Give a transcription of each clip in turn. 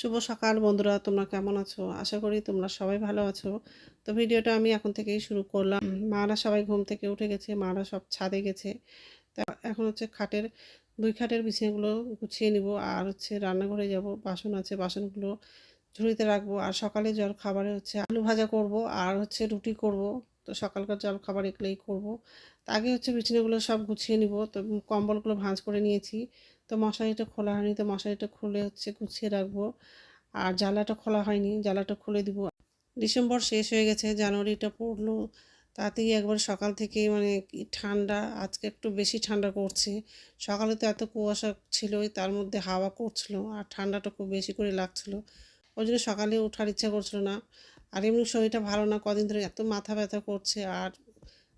শুভ সকাল বন্ধুরা, তোমরা কেমন আছো? আশা করি তোমরা সবাই ভালো আছো। তো ভিডিওটা আমি এখন থেকেই শুরু করলাম। মারা সবাই ঘুম থেকে উঠে গেছে, মারা সব ছাদে গেছে। তা এখন হচ্ছে খাটের, দুই খাটের বিছানাগুলো গুছিয়ে নিব আর হচ্ছে রান্নাঘরে যাব, বাসন আছে, বাসনগুলো ঝুড়িতে রাখব। আর সকালে জল খাবারে হচ্ছে আলু ভাজা করব আর হচ্ছে রুটি করব। তো সকালকার জল খাবার এগুলোই করব। তা আগে হচ্ছে বিছানাগুলো সব গুছিয়ে নিব। তো কম্বলগুলো ভাঁজ করে নিয়েছি। তো মশারিটা খোলা হয়নি, তো মশারিটা খুলে হচ্ছে গুছিয়ে রাখব। আর জ্বালাটা খোলা হয়নি, জ্বালাটা খুলে দিব। ডিসেম্বর শেষ হয়ে গেছে, জানুয়ারিটা পড়ল। তাতেই একবার সকাল থেকেই মানে ঠান্ডা, আজকে একটু বেশি ঠান্ডা করছে। সকালে তো এত কুয়াশা ছিলই তার মধ্যে হাওয়া করছিল আর ঠান্ডাটা খুব বেশি করে লাগছিল। ওই জন্য সকালে ওঠার ইচ্ছা করছিল না। আর এমনি শরীরটা ভালো না, কদিন ধরে এত মাথা ব্যথা করছে আর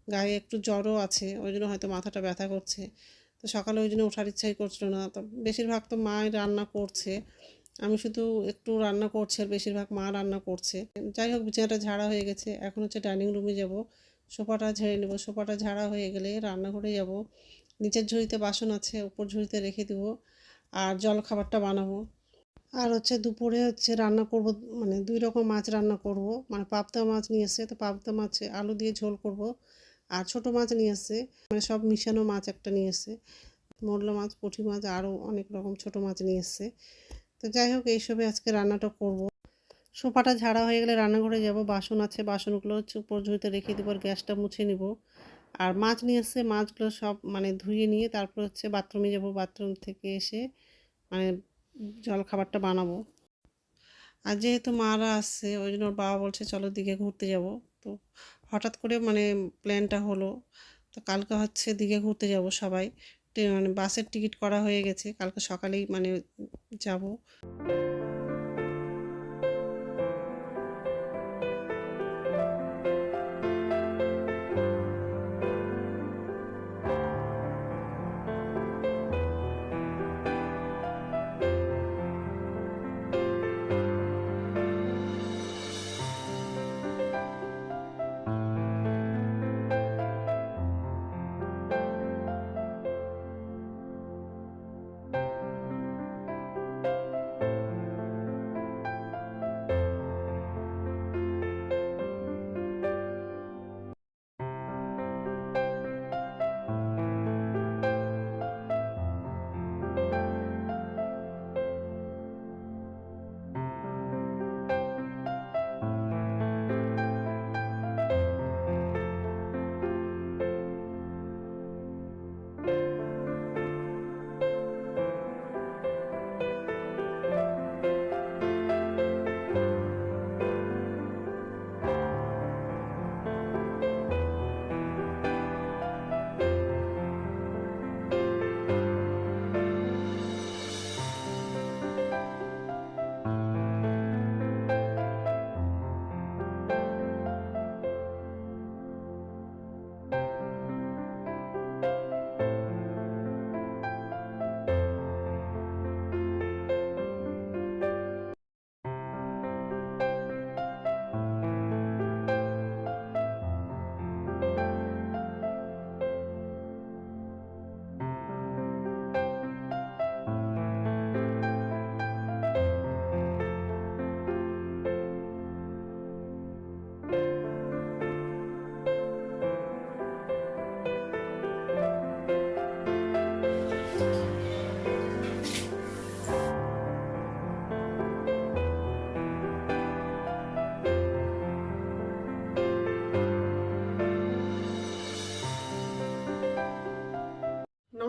গায়ে একটু জ্বরও আছে, ওই জন্য হয়তো মাথাটা ব্যথা করছে। তো সকালে ওই জন্য ওঠার ইচ্ছাই করছিল না। তো বেশিরভাগ তো মাই রান্না করছে। আমি শুধু একটু রান্না করছি আর বেশিরভাগ মা রান্না করছে। যাই হোক, বিছানাটা ঝাড়া হয়ে গেছে। এখন হচ্ছে ডাইনিং রুমে যাব। সোফাটা ঝেড়ে নেব। সোফাটা ঝাড়া হয়ে গেলে রান্নাঘরে যাব। নিচের ঝুড়িতে বাসন আছে, উপর ঝুড়িতে রেখে দিব আর জল খাবারটা বানাবো। আর হচ্ছে দুপুরে হচ্ছে রান্না করব মানে দুই রকম মাছ রান্না করব। মানে পাবদা মাছ নিয়ে এসে তো পাবদা মাছে আলু দিয়ে ঝোল করব। আর ছোট মাছ নিয়ে এসে মানে সব মিশানো মাছ একটা নিয়ে এসে মোরলা মাছ, পুঁটি মাছ আরও অনেক রকম ছোট মাছ নিয়ে এসছে তো যাই হোক, এইসবে আজকে রান্নাটা করব। সোফাটা ঝাড়া হয়ে গেলে রান্নাঘরে যাব। বাসন আছে, বাসনগুলো হচ্ছে উপর ঝুড়িতে রেখে দেবো গ্যাসটা মুছে নিব। আর মাছ নিয়ে এসছে মাছগুলো সব মানে ধুয়ে নিয়ে তারপর হচ্ছে বাথরুমে যাব। বাথরুম থেকে এসে মানে জল খাবারটা বানাবো। আর যেহেতু মারা আসছে ওই জন্য ওর বাবা বলছে, চলো দিকে ঘুরতে যাব। তো হঠাৎ করে মানে প্ল্যানটা হলো। তো কালকে হচ্ছে দিকে ঘুরতে যাব সবাই। মানে বাসের টিকিট করা হয়ে গেছে। কালকে সকালেই মানে যাব।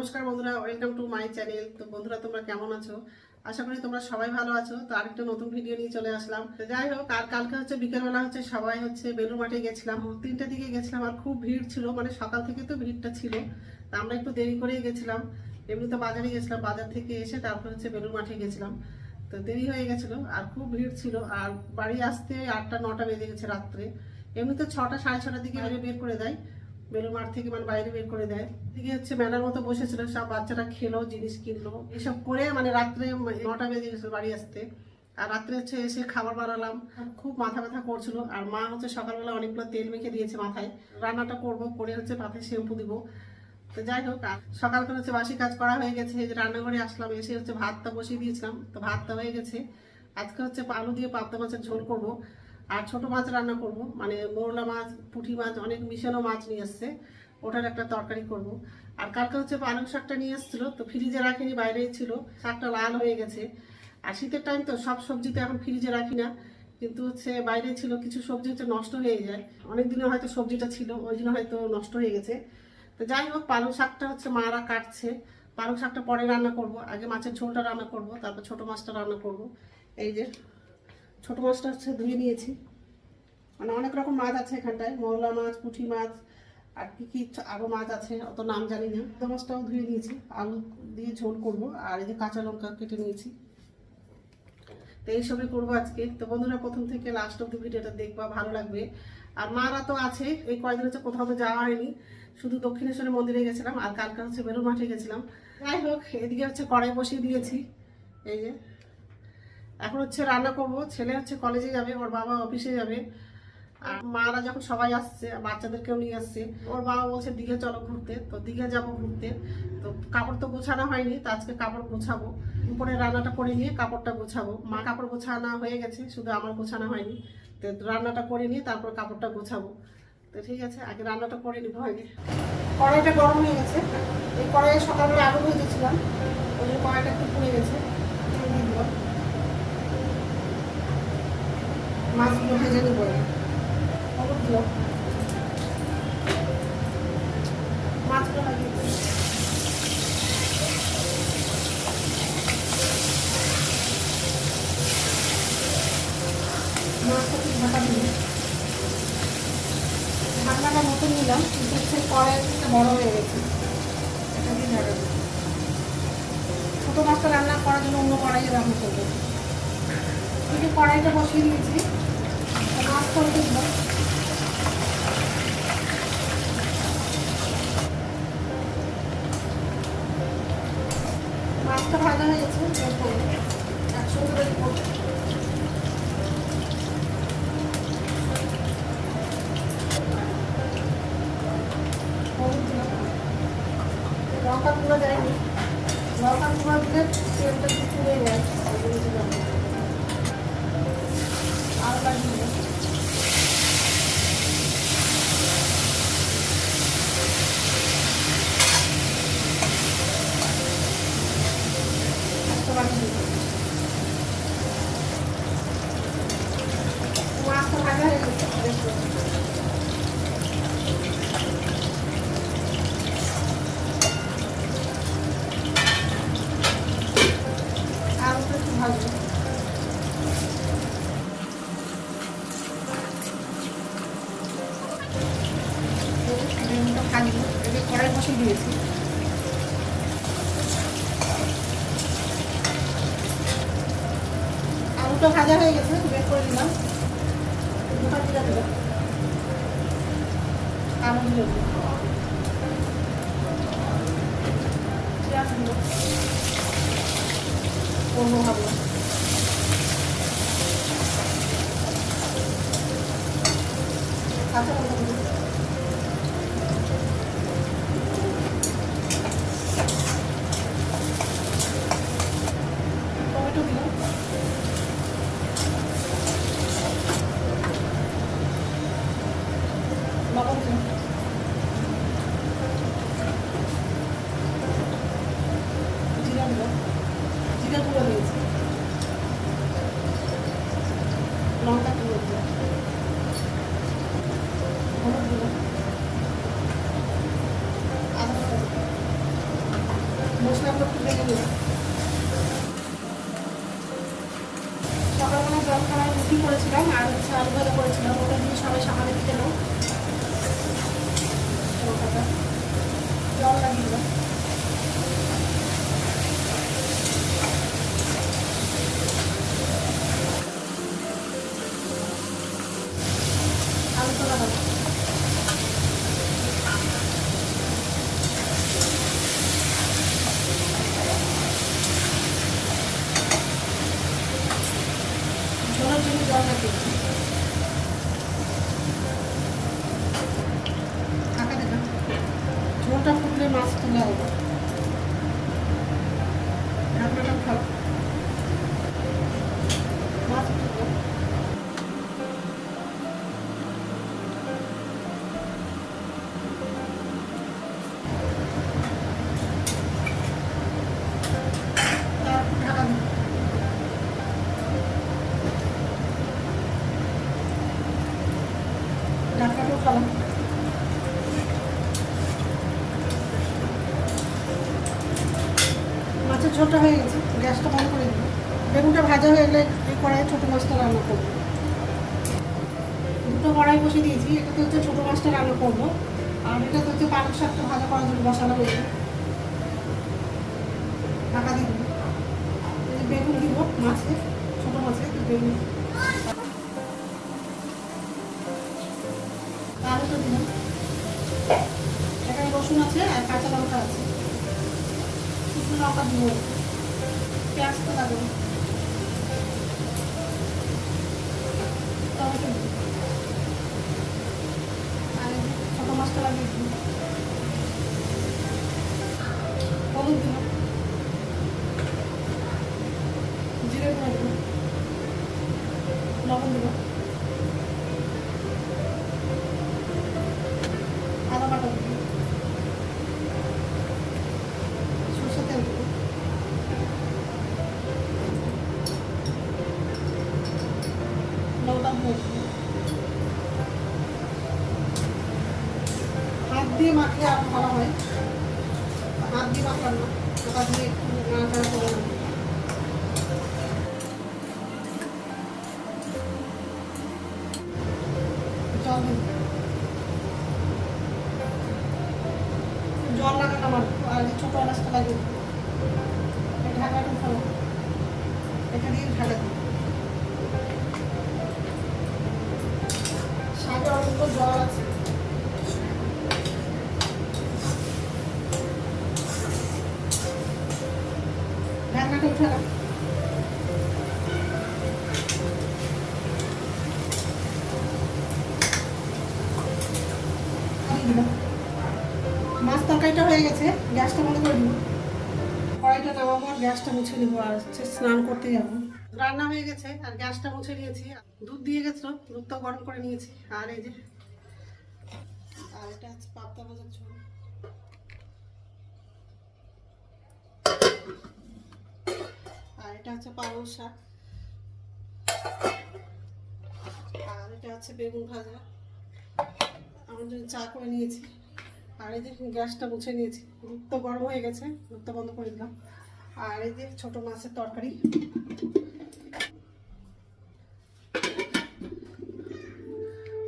নমস্কার বন্ধুরা ওয়েলকাম টু মাই চ্যানেল তো বন্ধুরা তোমরা কেমন আছো? আশা করি তোমরা সবাই ভালো আছো। তো আরেকটা নতুন ভিডিও নিয়ে চলে আসলাম। তো যাই হোক আর কালকে হচ্ছে বিকেলবেলা হচ্ছে সবাই হচ্ছে বেলুর মাঠে গেছিলাম। তিনটা দিকে গেছিলাম আর খুব ভিড় ছিল মানে সকাল থেকে তো ভিড়টা ছিল। তা আমরা একটু দেরি করেই গেছিলাম। এমনি তো বাজারে গেছিলাম বাজার থেকে এসে তারপর হচ্ছে বেলুর মাঠে গেছিলাম। তো দেরি হয়ে গেছিল আর খুব ভিড় ছিল। আর বাড়ি আসতে আটটা নটা বেজে গেছে রাত্রে। এমনি তো ছটা সাড়ে ছটার দিকে বের করে দেয়। বেলুর মাঠ থেকে মানে বাইরে বের করে দেয়। এদিকে হচ্ছে মেলার মতো বসেছিল, সব বাচ্চারা খেলো, জিনিস কিনলো। এসব করে মানে রাত্রে নটা বেজে গেছিল বাড়ি আসতে। আর রাত্রে হচ্ছে এসে খাবার বানালাম। খুব মাথা ব্যথা করছিল। আর মা হচ্ছে সকালবেলা অনেকগুলো তেল মেখে দিয়েছে মাথায়। রান্নাটা করব, করে হচ্ছে মাথায় শ্যাম্পু দিব। তো যাই হোক সকাল করে হচ্ছে বাসি কাজ করা হয়ে গেছে। যে রান্নাঘরে আসলাম, এসে হচ্ছে ভাতটা বসিয়ে দিয়েছিলাম। তো ভাতটা হয়ে গেছে। আজকে হচ্ছে আলু দিয়ে পাবদা মাছের ঝোল করব। আর ছোট মাছ রান্না করব। মানে মোরলা মাছ, পুঁটি মাছ, অনেক মিশানো মাছ নিয়ে এসছে। ওটার একটা তরকারি করব। আর কালকে হচ্ছে পালং শাকটা নিয়ে এসেছিল, তো ফ্রিজে রাখিনি, বাইরেই ছিল। শাকটা লাল হয়ে গেছে। আর শীতের টাইম তো সব সবজি তো এখন ফ্রিজে রাখি না। কিন্তু হচ্ছে বাইরে ছিল, কিছু সবজি হচ্ছে নষ্ট হয়ে যায়। অনেক দিনে হয়তো সবজিটা ছিল, ওই জন্য হয়তো নষ্ট হয়ে গেছে। তো যাই হোক, পালং শাকটা হচ্ছে মারা কাটছে। পালং শাকটা পরে রান্না করব। আগে মাছের ঝোলটা রান্না করব, তারপর ছোট মাছটা রান্না করব। এই যে ছোট মাছটা হচ্ছে ধুয়ে নিয়েছি। মানে অনেক রকম মাছ আছে এখানটায় মৌলা মাছ, পুঁটি মাছ, আর কি কি আরও মাছ আছে, অত নাম জানি না। ছোট মাছটাও ধুয়ে নিয়েছি, আলু দিয়ে ঝোল করব, আর এই যে কাঁচা লঙ্কা কেটে নিয়েছি। তো এইসবই করব আজকে। তো বন্ধুরা, প্রথম থেকে লাস্ট অব্দি ভিডিওটা দেখবা, ভালো লাগবে। আর মারা তো আছে, এই কয়েকদিন হচ্ছে কোথাও তো যাওয়া হয়নি। শুধু দক্ষিণেশ্বরের মন্দিরে গেছিলাম, আর কালকে হচ্ছে বেলুর মাঠে গেছিলাম। যাই হোক, এদিকে হচ্ছে কড়াই বসিয়ে দিয়েছি। এই যে এখন হচ্ছে রান্না করব। ছেলে হচ্ছে কলেজে যাবে, ওর বাবা অফিসে যাবে। আর মারা যখন সবাই আসছে, বাচ্চাদেরকেও নিয়ে আসছে, ওর বাবা বলছে, দীঘা চলো ঘুরতে। তো দীঘা যাব ঘুরতে। তো কাপড় তো গোছানো হয়নি, তো আজকে কাপড় গোছাবো। উপরে রান্নাটা করে নিয়ে কাপড়টা গোছাবো। মা কাপড় গোছানো হয়ে গেছে, শুধু আমার গোছানো হয়নি। তো রান্নাটা করে নিয়ে তারপর কাপড়টা গোছাবো। তো ঠিক আছে, আগে রান্নাটা করে নিবো আগে। কড়াইটা গরম হয়ে গেছে। এই কড়াইয়ে সকালবেলা আলু ভেজেছিলাম, ওই কড়াইটা একটু পুড়ে গেছে। নিব হলুদ দিলাম মাছগুলো লাগিয়ে দিলাম। মাছটা একটু ঢাকা দিলাম ঢাকনাটা নতুন নিলাম, কিন্তু হচ্ছে কড়াইটা বড় হয়ে গেছে। এটা দিয়ে ঢাকা ছোটো মাছটা রান্না করার জন্য অন্য কড়াইয়ে রান্না করব। যে কড়াইটা বসিয়ে দিয়েছি মাছ মাছটা ভাজা হয়ে গেছে একসঙ্গে। লঙ্কা গুঁড়ো দেয়নি লঙ্কা গুঁড়ো দিলে তেলটা পুড়ে যায়। আর লাগিয়ে দিলাম। একটা বাটি দিলাম। মাছটা ভাজা হয়ে গেছে দেখো আলুটা একটু ভাজবো বেগুনটা ভাজবো এবার কড়াই বসিয়ে দিয়েছি আলুটা ভাজা হয়ে গেছে বের করে দিলাম দুটা জিরা দিলাম কালো জিরা দিলাম পেঁয়াজ দিলাম করব ভাবলাম কাঁচা লঙ্কা দিলাম টমেটো দিলাম লবণ দিলাম জিরা দিলাম জিরা গুঁড়ো দিয়েছি লঙ্কা গুঁড়ো দিলাম হলুদ দিলাম আদা বাটা দিলাম মশলাগুলো একটু ভেজে নিলাম সকালবেলা জলখানায় রুটি করেছিলাম আর হচ্ছে আলু ভাজা করেছিলাম ওটা দিয়ে সবাই সকালে খেল লঙ্কাটা জল লাগিয়ে দিলাম আলু তোলা হবে ঢাকা দিলাম ঝোলটা ফুটলে মাছ তুলে হবে মাছের ঝোলটা হয়ে গেছে, গ্যাসটা বন্ধ করে দিই বেগুনটা ভাজা হয়ে গেলে এই কড়াইয়ে ছোটো মাছটা রান্না করব। দুটো কড়াই বসে দিয়েছি, এটাতে হচ্ছে ছোটো মাছটা রান্না করব। আর এটাতে হচ্ছে পালক শাকটা ভাজা করার জন্য বসানো হয়েছে ঢাকা দিয়ে দেবো। বেগুন দিব মাছে, ছোটো মাছে বেগুন লঙ্কা দিব পেঁয়াজ তো লাগবে টমেটো দিব। আর ছোটো লাগিয়ে দিব। হলুদ দিব। জিরে গুঁড়ো লবণ দিব। মাছ তরকারিটা হয়ে গেছে, গ্যাসটা বন্ধ করে দিব। কড়াইটা নামাবো আর গ্যাসটা মুছে নিবো আর হচ্ছে স্নান করতে যাব। রান্না হয়ে গেছে আর গ্যাসটা মুছে নিয়েছি। দুধ দিয়ে গেছিল দুধটা গরম করে নিয়েছি। আর এই যে, আর এটা হচ্ছে পাবদা ভাজার ঝোল আর এটা হচ্ছে পালং শাক আর এটা হচ্ছে বেগুন ভাজা। আমার জন্য চা করে নিয়েছি। আর এই যে গ্যাসটা মুছে নিয়েছি। দুধটা গরম হয়ে গেছে, দুধটা বন্ধ করে দিলাম। আর এই যে ছোট মাছের তরকারি।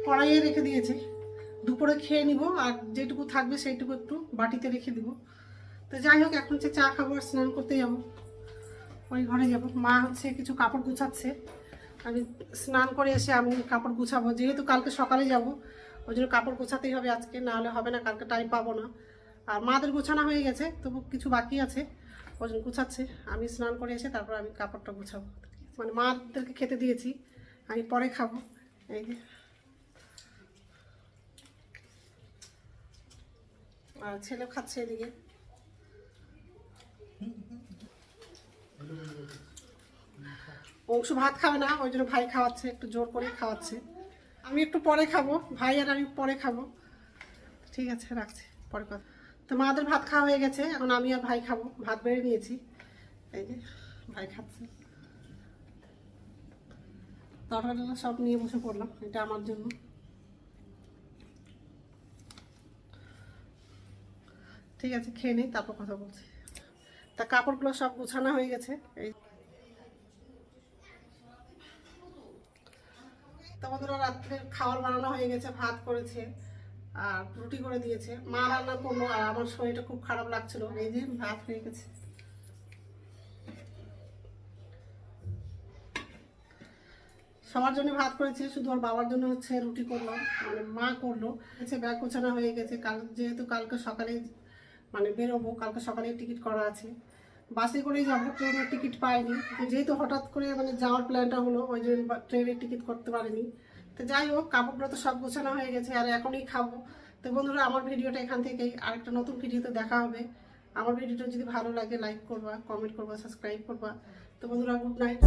কড়াইয়ে রেখে দিয়েছি। দুপুরে খেয়ে নিব, আর যেটুকু থাকবে সেইটুকু একটু বাটিতে রেখে দিব। তো যাই হোক, এখন হচ্ছে চা খাব আর স্নান করতে যাব। ওই ঘরে যাব। মা হচ্ছে কিছু কাপড় গুছাচ্ছে। আমি স্নান করে এসে আমি কাপড় গুছাবো। যেহেতু কালকে সকালে যাব, ওই জন্য কাপড় গোছাতেই হবে আজকে না হলে হবে না, কালকে টাইম পাবো না। আর মাদের গোছানো হয়ে গেছে, তবু কিছু বাকি আছে। ওই জন্য গুছাচ্ছে। আমি স্নান করে এসে তারপর আমি কাপড়টা গুছাবো। মানে মাদেরকে খেতে দিয়েছি, আমি পরে খাব। এই যে। আর ছেলে খাচ্ছে এদিকে। অংশ ভাত খাবে না, ওই জন্য ভাই খাওয়াচ্ছে, একটু জোর করে খাওয়াচ্ছে। আমি একটু পরে খাব, ভাই আর আমি পরে খাব। ঠিক আছে, রাখছি, পরে কথা। তো মাদের ভাত খাওয়া হয়ে গেছে, এখন আমি আর ভাই খাব, ভাত বেড়ে নিয়েছি। এই যে, ভাই খাচ্ছে। তরকারিটা সব নিয়ে বসে পড়লাম, এটা আমার জন্য। ঠিক আছে, খেয়ে নিই, তারপর কথা বলছি। কাপড়গুলো সব গোছানো হয়ে গেছে। এই তোমাদের রাত্রে খাবার বানানো হয়ে গেছে, ভাত করেছে আর রুটি করে দিয়েছে। মা রান্না করল আর আমার শরীরটা খুব খারাপ লাগছিল। এই যে ভাত হয়ে গেছে। সবার জন্য ভাত করেছে, শুধু ওর বাবার জন্য হচ্ছে রুটি করল। মানে মা করল। হচ্ছে ব্যাগ গোছানো হয়ে গেছে। কাল যেহেতু কালকে সকালে মানে বেরোবো, কালকে সকালে টিকিট করা আছে। বাসে করেই যাব, ট্রেনের টিকিট পাইনি। যেহেতু হঠাৎ করে মানে যাওয়ার প্ল্যানটা হলো, ওই জন্য ট্রেনের টিকিট করতে পারিনি। তো যাই হোক, কাপড়গুলো তো সব গোছানো হয়ে গেছে, আর এখনই খাব। তো বন্ধুরা, আমার ভিডিওটা এখান থেকেই। আরেকটা নতুন ভিডিওতে দেখা হবে। আমার ভিডিওটা যদি ভালো লাগে লাইক করবা কমেন্ট করবা সাবস্ক্রাইব করবা। তো বন্ধুরা গুড নাইট